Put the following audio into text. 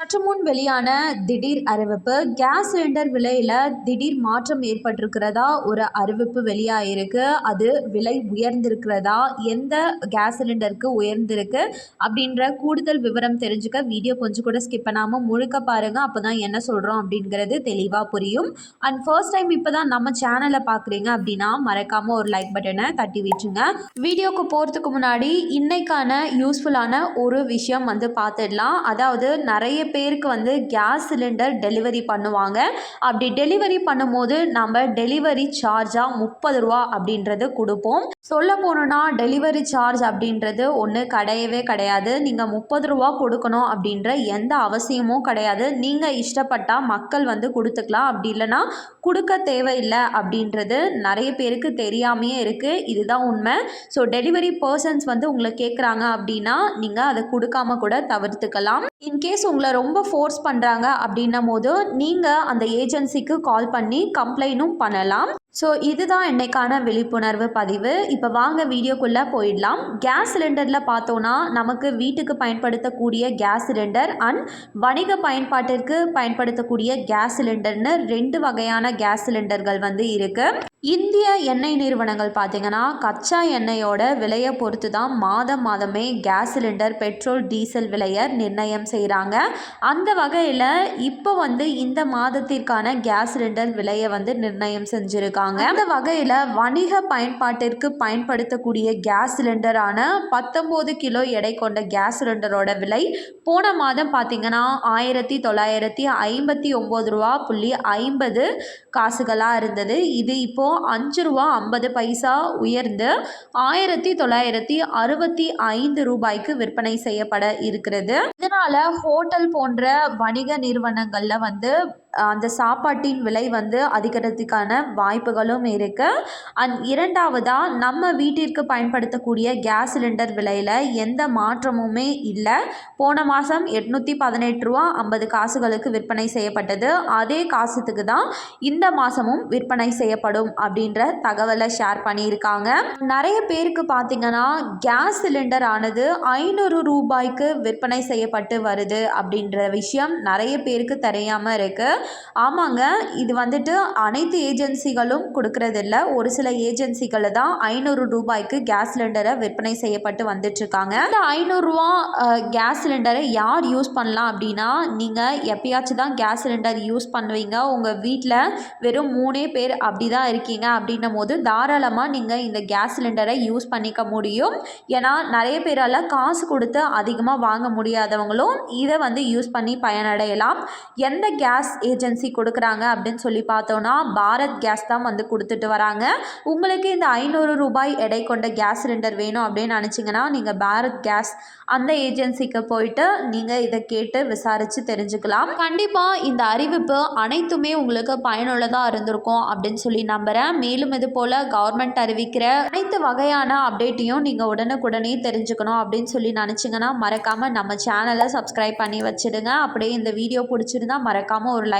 சற்று முன் வெளியான திடீர் அறிவிப்பு கேஸ் சிலிண்டர் விலையில் திடீர் மாற்றம் ஏற்பட்டிருக்கிறதா ஒரு அறிவிப்பு வெளியாகிருக்கு அது விலை உயர்ந்திருக்கிறதா? எந்த கேஸ் சிலிண்டருக்கு உயர்ந்திருக்கு? அப்படின்ற கூடுதல் விவரம் தெரிஞ்சுக்க வீடியோ கொஞ்சம் கூட ஸ்கிப் பண்ணாமல் முழுக்க பாருங்கள் அப்போ தான் என்ன சொல்கிறோம் அப்படிங்கிறது தெளிவாக புரியும். அண்ட் ஃபர்ஸ்ட் டைம் இப்போ தான் நம்ம சேனலை பார்க்குறீங்க அப்படின்னா மறக்காமல் ஒரு லைக் பட்டனை தட்டி விட்டுருங்க. வீடியோக்கு போகிறதுக்கு முன்னாடி இன்னைக்கான யூஸ்ஃபுல்லான ஒரு விஷயம் வந்து பார்த்துடலாம். அதாவது நிறைய பேருக்கு வந்து கேஸ் சிலிண்டர் டெலிவரி பண்ணுவாங்க. அப்படி டெலிவரி பண்ணும்போது நம்ம டெலிவரி சார்ஜாக முப்பது ரூபா அப்படின்றது கொடுப்போம். சொல்ல போனோன்னா டெலிவரி சார்ஜ் அப்படின்றது ஒன்று கிடையவே கிடையாது. நீங்கள் முப்பது ரூபா கொடுக்கணும் அப்படின்ற எந்த அவசியமும் கிடையாது. நீங்கள் இஷ்டப்பட்டால் மக்கள் வந்து கொடுத்துக்கலாம். அப்படி இல்லைன்னா கொடுக்க தேவையில்லை அப்படின்றது நிறைய பேருக்கு தெரியாமையே இருக்குது இதுதான் உண்மை. ஸோ டெலிவரி பர்சன்ஸ் வந்து உங்களை கேட்குறாங்க அப்படின்னா நீங்கள் அதை கொடுக்காம கூட தவிர்த்துக்கலாம். இன்கேஸ் உங்களை ரொம்ப ஃபோர்ஸ் பண்ணுறாங்க அப்படின்னும் போது நீங்கள் அந்த ஏஜென்சிக்கு கால் பண்ணி கம்ப்ளைண்ட்டும் பண்ணலாம். ஸோ இதுதான் இன்னைக்கான விழிப்புணர்வு பதிவு. இப்போ வாங்க வீடியோக்குள்ளே போயிடலாம். கேஸ் சிலிண்டரில் பார்த்தோன்னா நமக்கு வீட்டுக்கு பயன்படுத்தக்கூடிய கேஸ் சிலிண்டர் அண்ட் வணிக பயன்பாட்டிற்கு பயன்படுத்தக்கூடிய கேஸ் சிலிண்டர்னு ரெண்டு வகையான கேஸ் சிலிண்டர்கள் வந்து இருக்குது இந்திய எண்ணெய் நிறுவனங்கள் பார்த்திங்கன்னா கச்சா எண்ணெயோட விலையை பொறுத்து தான் மாதம் மாதமே கேஸ் சிலிண்டர் பெட்ரோல் டீசல் விலையை நிர்ணயம் செய்கிறாங்க அந்த வகையில் இப்போ வந்து இந்த மாதத்திற்கான கேஸ் சிலிண்டர் விலையை வந்து நிர்ணயம் செஞ்சுருக்காங்க. அந்த வகையில் வணிக பயன்பாட்டிற்கு பயன்படுத்தக்கூடிய கேஸ் சிலிண்டரான பத்தொம்போது கிலோ எடை கொண்ட கேஸ் சிலிண்டரோட விலை போன மாதம் பார்த்திங்கன்னா ஆயிரத்தி தொள்ளாயிரத்தி ஐம்பத்தி ஒம்பது ரூபா புள்ளி ஐம்பது காசுகளாக இருந்தது. இது இப்போது அஞ்சு ரூபா ஐம்பது பைசா உயர்ந்து ஆயிரத்தி தொள்ளாயிரத்தி அறுபத்தி ஐந்து ரூபாய்க்கு விற்பனை செய்யப்பட இருக்கிறது. இதனால் ஹோட்டல் போன்ற வணிக நிறுவனங்களில் வந்து அந்த சாப்பாட்டின் விலை வந்து அதிகரிக்கிறதுக்கான வாய்ப்புகளும் இருக்குது அண்ட் இரண்டாவதாக நம்ம வீட்டிற்கு பயன்படுத்தக்கூடிய கேஸ் சிலிண்டர் விலையில் எந்த மாற்றமுமே இல்லை. போன மாதம் எட்நூற்றி பதினெட்டு ரூபா ஐம்பது காசுகளுக்கு விற்பனை செய்யப்பட்டது. அதே காசுக்கு தான் இந்த மாதமும் விற்பனை செய்யப்படும் அப்படின்ற தகவலை ஷேர் பண்ணியிருக்காங்க. நிறைய பேருக்கு பார்த்தீங்கன்னா கேஸ் சிலிண்டர் ஆனது ஐநூறு ரூபாய்க்கு விற்பனை செய்யப்பட்டு வருது அப்படின்ற விஷயம் நிறைய பேருக்கு தெரியாமல் இருக்குது ஆமாங்க இது வந்துட்டு அனைத்து ஏஜென்சிகளும் கொடுக்கறதில்ல. ஒரு சில ஏஜென்சிகளில் தான் ஐநூறு ரூபாய்க்கு கேஸ் சிலிண்டரை விற்பனை செய்யப்பட்டு வந்துட்டுருக்காங்க. இந்த ஐநூறுரூவா கேஸ் சிலிண்டரை யார் யூஸ் பண்ணலாம் அப்படின்னா நீங்கள் எப்பயாச்சும் தான் கேஸ் சிலிண்டர் யூஸ் பண்ணுவீங்க. உங்கள் வீட்டில் வெறும் மூணே பேர் அப்படி தான் இருக்கீங்க அப்படின்னும் போது தாராளமாக நீங்கள் இந்த கேஸ் சிலிண்டரை யூஸ் பண்ணிக்க முடியும். ஏன்னா நிறைய பேரால் காசு கொடுத்து அதிகமாக வாங்க முடியாதவங்களும் இதை வந்து யூஸ் பண்ணி பயனடையலாம். எந்த கேஸ் ஏஜென்சி கொடுக்குறாங்க அப்படின்னு சொல்லி பார்த்தோன்னா பாரத் கேஸ் தான் வந்து கொடுத்துட்டு வராங்க. உங்களுக்கு இந்த ஐநூறு ரூபாய் எடை கொண்ட கேஸ் சிலிண்டர் வேணும் அப்படின்னு நினச்சிங்கன்னா நீங்கள் பாரத் கேஸ் அந்த ஏஜென்சிக்கு போயிட்டு நீங்கள் இதை கேட்டு விசாரித்து தெரிஞ்சுக்கலாம். கண்டிப்பாக இந்த அறிவிப்பு அனைத்துமே உங்களுக்கு பயனுள்ளதாக இருந்திருக்கும் அப்படின்னு சொல்லி நம்புகிறேன் மேலும் இது போல் கவர்மெண்ட் அறிவிக்கிற அனைத்து வகையான அப்டேட்டையும் நீங்கள் உடனுக்குடனே தெரிஞ்சுக்கணும் அப்படின்னு சொல்லி நினச்சிங்கன்னா மறக்காமல் நம்ம சேனலை சப்ஸ்கிரைப் பண்ணி வச்சுடுங்க. அப்படியே இந்த வீடியோ பிடிச்சிருந்தா மறக்காமல் ஒரு லைக்